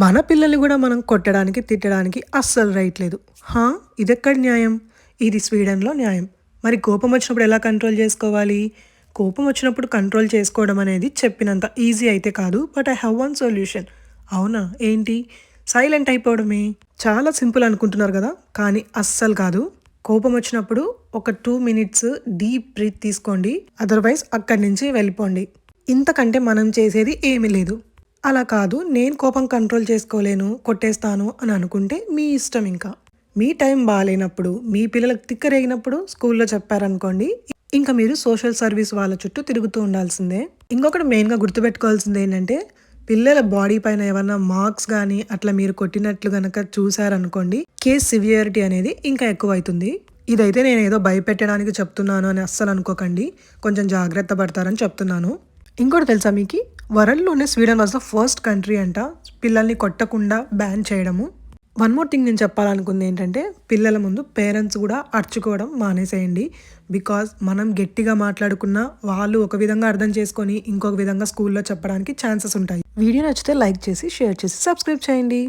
మన పిల్లల్ని కూడా మనం కొట్టడానికి తిట్టడానికి అస్సలు రైట్ లేదు. హా ఇదెక్కడ న్యాయం? ఇది స్వీడన్లో న్యాయం. మరి కోపం వచ్చినప్పుడు ఎలా కంట్రోల్ చేసుకోవాలి? కోపం వచ్చినప్పుడు కంట్రోల్ చేసుకోవడం అనేది చెప్పినంత ఈజీ అయితే కాదు but I have one solution అవునా? ఏంటి? సైలెంట్ అయిపోవడమే. చాలా సింపుల్ అనుకుంటున్నారు కదా కానీ అస్సలు కాదు. కోపం వచ్చినప్పుడు ఒక టూ మినిట్స్ డీప్ బ్రీత్ తీసుకోండి. అదర్వైజ్ అక్కడి నుంచి వెళ్ళిపోండి. ఇంతకంటే మనం చేసేది ఏమీ లేదు. అలా కాదు నేను కోపం కంట్రోల్ చేసుకోలేను కొట్టేస్తాను అని అనుకుంటే మీ ఇష్టం ఇంకా. మీ టైం బాగాలేనప్పుడు మీ పిల్లలకు తిక్కరేగినప్పుడు స్కూల్లో చెప్పారనుకోండి ఇంకా మీరు సోషల్ సర్వీస్ వాళ్ళ చుట్టూ తిరుగుతూ ఉండాల్సిందే. ఇంకొకటి మెయిన్గా గుర్తుపెట్టుకోవాల్సింది ఏంటంటే పిల్లల బాడీ పైన ఏమన్నా మార్క్స్ కానీ అట్లా మీరు కొట్టినట్లు గనక చూసారనుకోండి కేస్ సివియారిటీ అనేది ఇంకా ఎక్కువ అవుతుంది ఇదైతే నేను ఏదో భయపెట్టడానికి చెప్తున్నాను అని అస్సలు అనుకోకండి కొంచెం జాగ్రత్త పడతారని చెప్తున్నాను. ఇంకోటి తెలుసా మీకు? వరల్డ్లోనే Sweden was the first country అంట పిల్లల్ని కొట్టకుండా బ్యాన్ చేయడము. వన్ మోర్ థింగ్ నేను చెప్పాలనుకుంది ఏంటంటే పిల్లల ముందు పేరెంట్స్ కూడా అర్చుకోవడం మానేసేయండి. బికాజ్ మనం గట్టిగా మాట్లాడుకున్నా వాళ్ళు ఒక విధంగా అర్థం చేసుకొని ఇంకొక విధంగా స్కూల్లో చెప్పడానికి ఛాన్సెస్ ఉంటాయి. వీడియో నచ్చితే లైక్ చేసి షేర్ చేసి సబ్స్క్రైబ్ చేయండి.